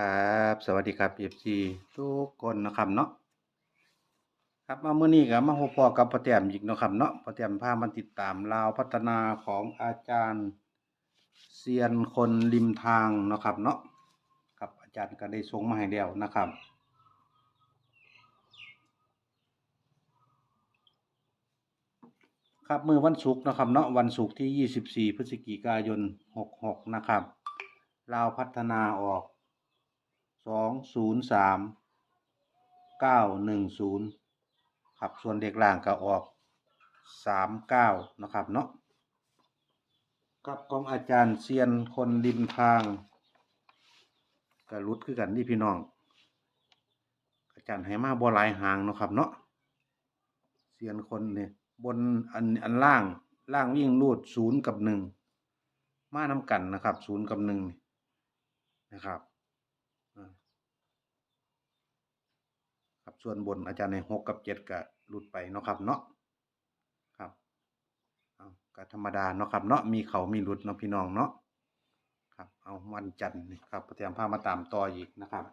ครับ สวัสดีครับ FC ทุกคนนะครับเนาะครับมาเมื่อนี้ก็มาพบพอกับพ่อแตมอีกนะครับเนาะพ่อแตมพามาติดตามราวพัฒนาของอาจารย์เซียนคนริมทางนะครับเนาะครับอาจารย์ก็ได้ส่งมาให้แล้วนะครับครับมือวันศุกร์นะครับเนาะวันศุกร์ที่ 24 พฤศจิกายน 66 นะครับลาวพัฒนาออก 203 910ครับส่วนเด็กล่างก็ออก39นะครับเนาะกับของอาจารย์เซียนคนริมทางก็รุดคือกันนี่พี่น้อง อาจารย์ให้มาบ่หลายหางเนาะครับเนาะเซียนคนเนี่ยบนอันอันล่างล่างวิ่งรูดศูนย์กับหนึ่งมาน้ำกันนะครับศูนย์กับหนึ่งนะครับอ่าครับ ส่วนบนอาจารย์ในหกกับเจ็ดก็หลุดไปเนาะครับเนาะครับเอาก็ธรรมดาเนาะครับเนาะมีเขามีหลุดเนาะพี่น้องเนาะครับเอาวันจันทร์ครับเตรียมผ้ามาตามต่ออีกนะครับ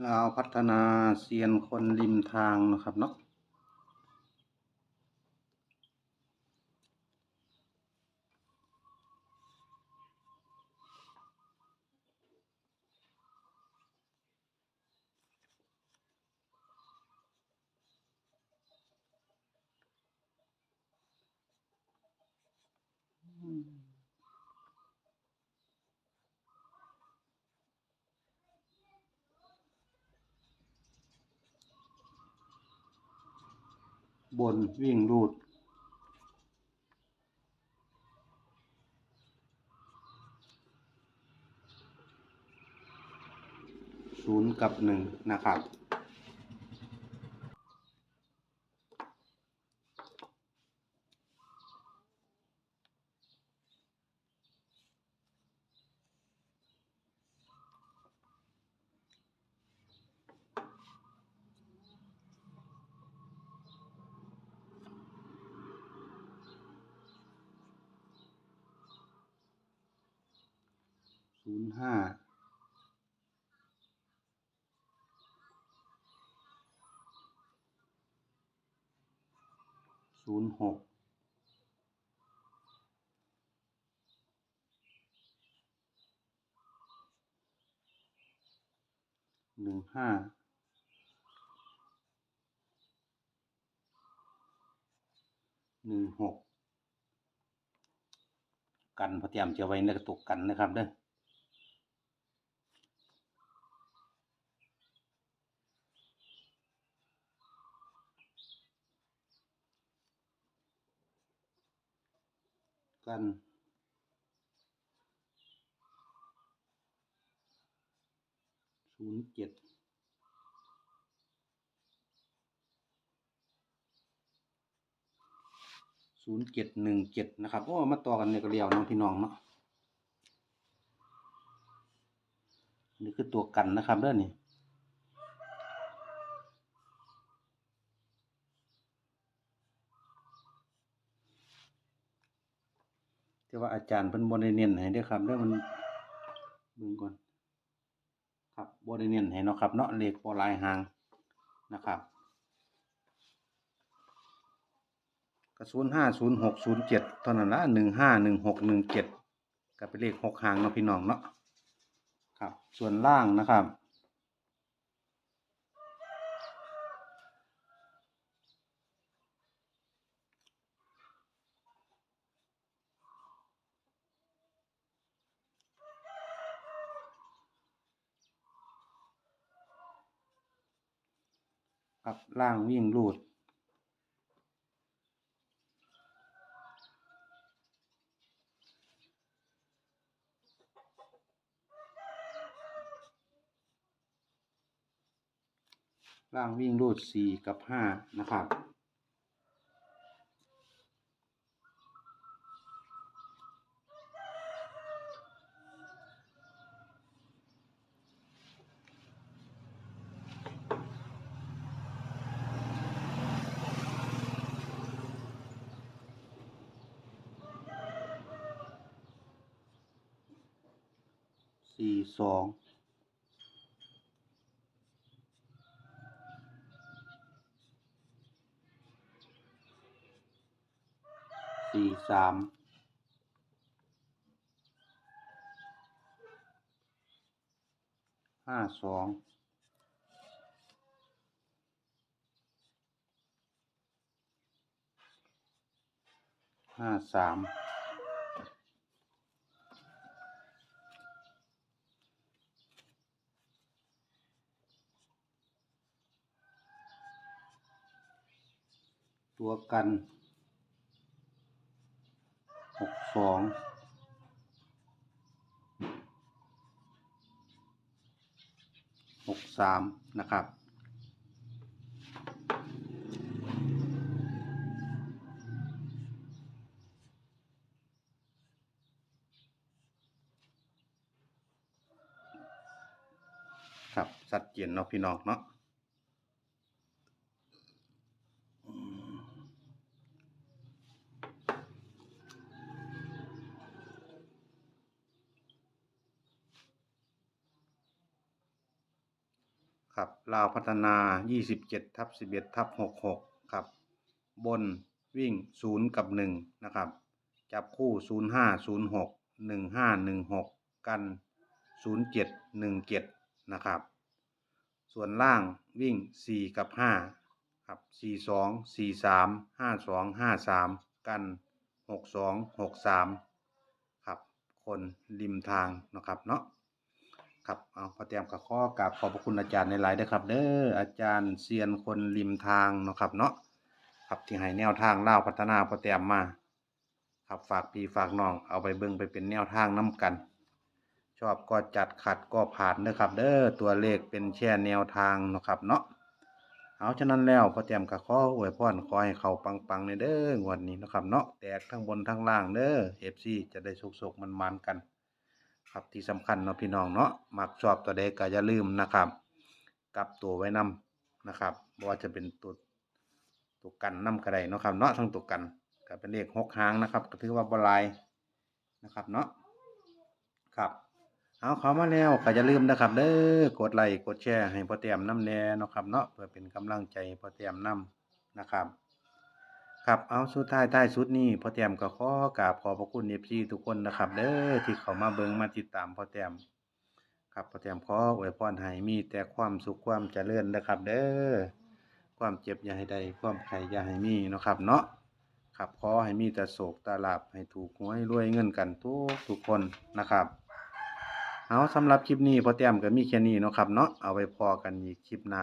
เราพัฒนาเซียนคนริมทางนะครับเนาะ บนวิ่งรูด ศูนย์กับหนึ่งนะครับ ศูนย์ห้าศูนย์หกหนึ่งห้าหนึ่งหกกันพอเตรียมจะไว้ในกระตุกกันนะครับเด้อ กัน ศูนย์เจ็ดศูนย์เจ็ดหนึ่งเจ็ดนะครับโอ้มาต่อกันเนี่ยก็เรียวเนาะพี่น้องเนาะนี่คือตัวกันนะครับเด้อนี่แต่ว่าอาจารย์เพิ่นบ่ได้เน้นให้เด้อครับเด้อมันเบิ่งก่อน ครับบ่ได้เนียนให้เนาะครับเนาะเลขบ่หลายหางนะครับกระศูนย์ห้าศูนย์หกศูนย์เจ็ดเท่านั้นละหนึ่งห้าหนึ่งหกหนึ่งเจ็ดก็เป็นเลขหกหางเนาะพี่น้องเนาะครับส่วนล่างนะครับ ครับล่างวิ่งรูด ล่างวิ่งรูดสี่กับห้านะครับ สี่สองสี่สามห้าสองห้าสาม ตัวกันหกสองหกสามนะครับครับสัดเจนเนาะพี่น้องเนาะอืมครับ ลาวพัฒนา 27ทับ11ทับ66 ครับ บนวิ่ง 0 กับ 1 นะครับ จับคู่ 05 06 1516 กัน 07 17 นะครับ ส่วนล่างวิ่ง 4 กับ 5 ครับ 42 43 52 53 กัน 62 63 ครับ คนริมทางนะครับเนาะ ครับเอาพอเตรียมกับข้อกราบขอบพระคุณอาจารย์ในหลายๆเด้อครับ เด้ออาจารย์เซียนคนริมทางเนาะครับ เนาะครับที่ให้แนวทางเล่าพัฒนาพอเตรียมมา ครับฝากพี่ฝากน้องเอาไปเบิ่งไปเป็นแนวทางน้กัน ชอบก็จัดขัดก็ผ่านเด้อครับ เด้อตัวเลขเป็นแค่แนวทางเนาะครับ เนาะเอาฉะนั้นแล้วพอเตรียมกับข้ออวยพรขอให้เขาปังๆในเด้องวดนี้เนาะครับ เนาะแตกทั้งบนทั้งล่างเด้อ FC จะได้สุกๆมันๆกัน ครับที่สำคัญเนาะพี่น้องเนาะมักชอบตัวใดก็อย่าลืมนะครับกลับตัวไว้นํนะครับว่าจะเป็นตัวตัวกันนํก็ไดเนาะครับเนาะทั้งตัวกันก็เป็นเลขหกหางนะครับก็ถือว่าบลายนะครับเนาะครับเอาเขามาแล้วก็อย่าลืมนะครับเด้อกดไลค์กดแชร์ให้พ่อเตรียมน้ำแน่เนาะครับเนาะเพื่อเป็นกำลังใจพ่อเตรียมนํนะครับ ครับเอาสุดท้ายท้ายสุดนี้พ่อแต้มก็ขอกราบขอบพระคุณ FC ทุกคนนะครับ เด้อที่เขามาเบิ่งมาติดตามพ่อแต้มครับพ่อแต้มขออวยพรให้มีแต่ความสุขความเจริญนะครับ เด้อความเจ็บอย่าให้ได้ความไข้อย่าให้มีเนาะครับ เนาะครับขอให้มีแต่โศกตาลาบให้ถูกหวยรวยเงินกันทุกทุกคนนะครับเอาสำหรับคลิปนี้พ่อแต้มก็มีแค่นี้เนาะครับเนาะเอาไว้พอกันอีกคลิปหน้า